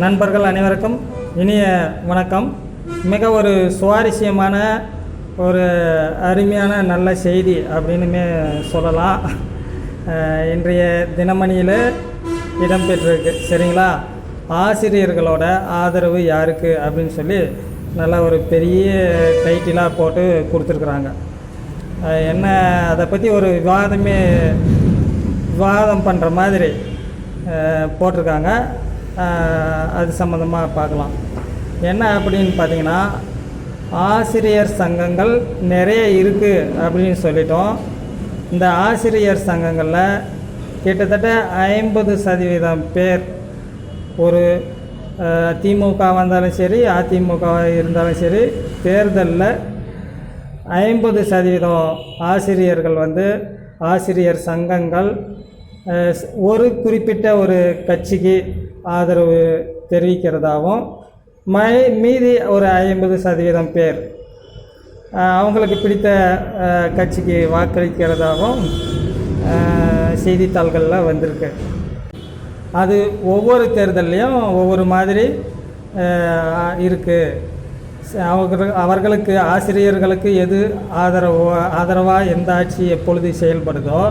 நண்பர்கள் அனைவருக்கும் இனிய வணக்கம். மிக ஒரு சுவாரஸ்யமான ஒரு அருமையான நல்ல செய்தி அப்படின்னுமே சொல்லலாம். இன்றைய தினமணியில் இடம்பெற்றிருக்கு. சரிங்களா? ஆசிரியர்களோட ஆதரவு யாருக்கு அப்படின்னு சொல்லி நல்ல ஒரு பெரிய டைட்டிலாக போட்டு கொடுத்துருக்குறாங்க. என்ன அதை பற்றி ஒரு விவாதமே விவாதம் பண்ணுற மாதிரி போட்டிருக்காங்க. அது சம்மந்தமாக பார்க்கலாம். என்ன அப்படின்னு பார்த்தீங்கன்னா ஆசிரியர் சங்கங்கள் நிறைய இருக்குது அப்படின்னு சொல்லிட்டோம். இந்த ஆசிரியர் சங்கங்களில் கிட்டத்தட்ட ஐம்பது சதவீதம் பேர் ஒரு திமுக வந்தாலும் சரி அதிமுக இருந்தாலும் சரி தேர்தலில் ஐம்பது சதவீதம் ஆசிரியர்கள் வந்து ஆசிரியர் சங்கங்கள் ஒரு குறிப்பிட்ட ஒரு கட்சிக்கு ஆதரவு தெரிவிக்கிறதாகவும் மை மீதி ஒரு ஐம்பது சதவீதம் பேர் அவங்களுக்கு பிடித்த கட்சிக்கு வாக்களிக்கிறதாகவும் செய்தித்தாள்களில் வந்திருக்கு. அது ஒவ்வொரு தேர்தல்லையும் ஒவ்வொரு மாதிரி இருக்குது அவர்கள் அவர்களுக்கு ஆசிரியர்களுக்கு எது ஆதரவோ ஆதரவாக எந்த ஆட்சி எப்பொழுது செயல்படுதோ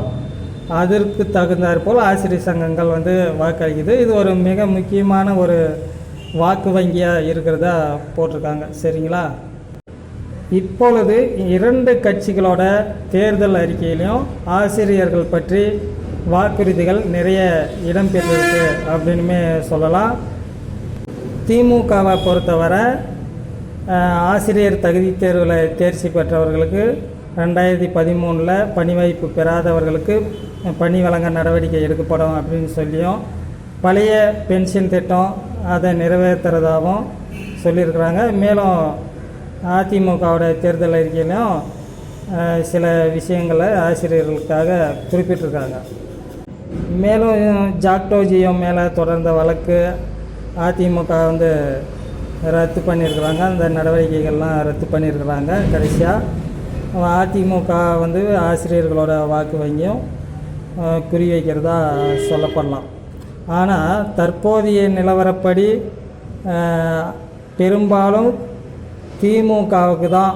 அதற்கு தகுந்தாற் போல் ஆசிரியர் சங்கங்கள் வந்து வாக்களிக்குது. இது ஒரு மிக முக்கியமான ஒரு வாக்கு வங்கியாக இருக்கிறதா போட்டிருக்காங்க. சரிங்களா? இப்பொழுது இரண்டு கட்சிகளோட தேர்தல் அறிக்கையிலையும் ஆசிரியர்கள் பற்றி வாக்குறுதிகள் நிறைய இடம்பெற்றிருக்கு அப்படின்னுமே சொல்லலாம். திமுகவை பொறுத்தவரை ஆசிரியர் தகுதி தேர்வில் தேர்ச்சி பெற்றவர்களுக்கு ரெண்டாயிரத்தி பதிமூணில் பணி வாய்ப்பு பெறாதவர்களுக்கு பணி வழங்க நடவடிக்கை எடுக்கப்படும் அப்படின்னு சொல்லியும் பழைய பென்ஷன் திட்டம் அதை நிறைவேற்றுறதாகவும் சொல்லியிருக்கிறாங்க. மேலும் அதிமுகவோட தேர்தல் அறிக்கையிலையும் சில விஷயங்களை ஆசிரியர்களுக்காக குறிப்பிட்டிருக்காங்க. மேலும் ஜாக்டோஜியோ மேலே தொடர்ந்த வழக்கு அதிமுக வந்து ரத்து பண்ணியிருக்கிறாங்க. அந்த நடவடிக்கைகள்லாம் ரத்து பண்ணியிருக்கிறாங்க. கடைசியாக அதிமுக வந்து ஆசிரியர்களோட வாக்கு வங்கியும் குறி வைக்கிறதா சொல்லப்படலாம். ஆனால் தற்போதைய நிலவரப்படி பெரும்பாலும் திமுகவுக்கு தான்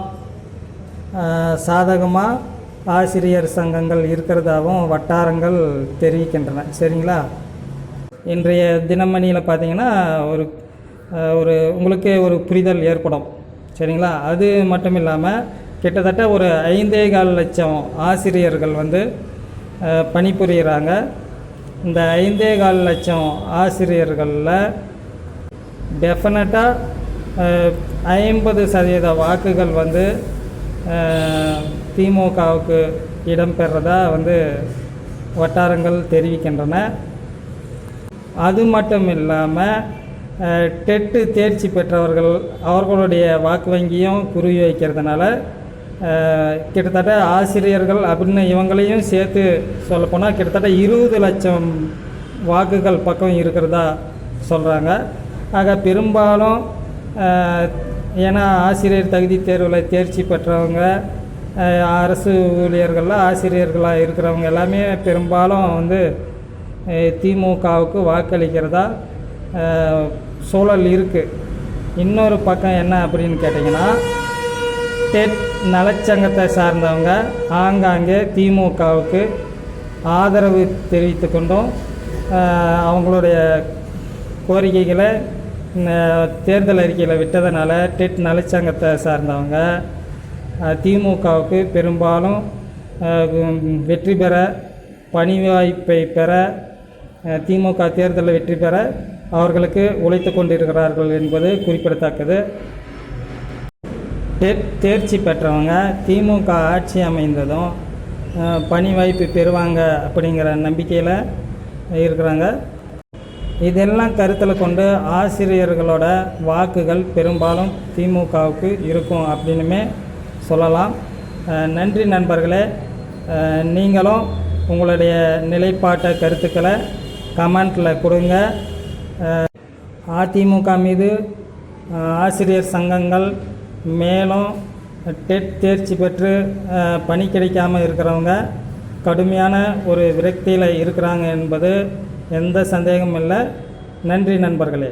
சாதகமாக ஆசிரியர் சங்கங்கள் இருக்கிறதாகவும் வட்டாரங்கள் தெரிவிக்கின்றன. சரிங்களா? இன்றைய தினமணியில் பார்த்தீங்கன்னா ஒரு ஒரு உங்களுக்கே ஒரு புரிதல் ஏற்படும். சரிங்களா? அது மட்டும் இல்லாமல் கிட்டத்தட்ட ஒரு ஐந்தே கால் லட்சம் ஆசிரியர்கள் வந்து பணிபுரிகிறாங்க இந்த ஐந்தே கால் லட்சம் ஆசிரியர்களில் டெஃபினட்டாக ஐம்பது சதவீத வாக்குகள் வந்து திமுகவுக்கு இடம்பெறதா வந்து வட்டாரங்கள் தெரிவிக்கின்றன. அது மட்டும் இல்லாமல் டெட்டு தேர்ச்சி பெற்றவர்கள் அவர்களுடைய வாக்கு வங்கியும் குறி வைக்கிறதுனால கிட்டத்தட்ட ஆசிரியர்கள் அப்படின்னு இவங்களையும் சேர்த்து சொல்லப்போனால் கிட்டத்தட்ட இருபது லட்சம் வாக்குகள் பக்கம் இருக்கிறதா சொல்கிறாங்க ஆக பெரும்பாலும் ஏன்னா ஆசிரியர் தகுதி தேர்வில் தேர்ச்சி பெற்றவங்க அரசு ஊழியர்களில் ஆசிரியர்களாக இருக்கிறவங்க எல்லாமே பெரும்பாலும் வந்து திமுகவுக்கு வாக்களிக்கிறதா சூழல் இருக்குது இன்னொரு பக்கம் என்ன அப்படின்னு கேட்டிங்கன்னா டெட் நலச்சங்கத்தை சார்ந்தவங்க ஆங்காங்கே திமுகவுக்கு ஆதரவு தெரிவித்து கொண்டும். அவங்களுடைய கோரிக்கைகளை தேர்தல் அறிக்கையில் விட்டதனால டெட் நலச்சங்கத்தை சார்ந்தவங்க திமுகவுக்கு பெரும்பாலும் வெற்றி பெற பணி வாய்ப்பை பெற திமுக தேர்தலில் வெற்றி பெற அவர்களுக்கு உழைத்து கொண்டிருக்கிறார்கள் என்பது குறிப்பிடத்தக்கது. டெட் தேர்ச்சி பெற்றவங்க திமுக ஆட்சி அமைந்ததும் பணி வாய்ப்பு பெறுவாங்க அப்படிங்கிற நம்பிக்கையில் இருக்கிறாங்க. இதெல்லாம் கருத்தில் கொண்டு ஆசிரியர்களோட வாக்குகள் பெரும்பாலும் திமுகவுக்கு இருக்கும் அப்படின்னுமே சொல்லலாம். நன்றி நண்பர்களே. நீங்களும் உங்களுடைய நிலைப்பாட்டை கருத்துக்களை கமெண்ட்டில் கொடுங்க. அதிமுக மீது ஆசிரியர் சங்கங்கள் மேலும் டெட் தேர்ச்சி பெற்று பணி கிடைக்காம இருக்கிறவங்க கடுமையான ஒரு விரக்தியில் இருக்கிறாங்க என்பது எந்த சந்தேகமும் இல்லை. நன்றி நண்பர்களே.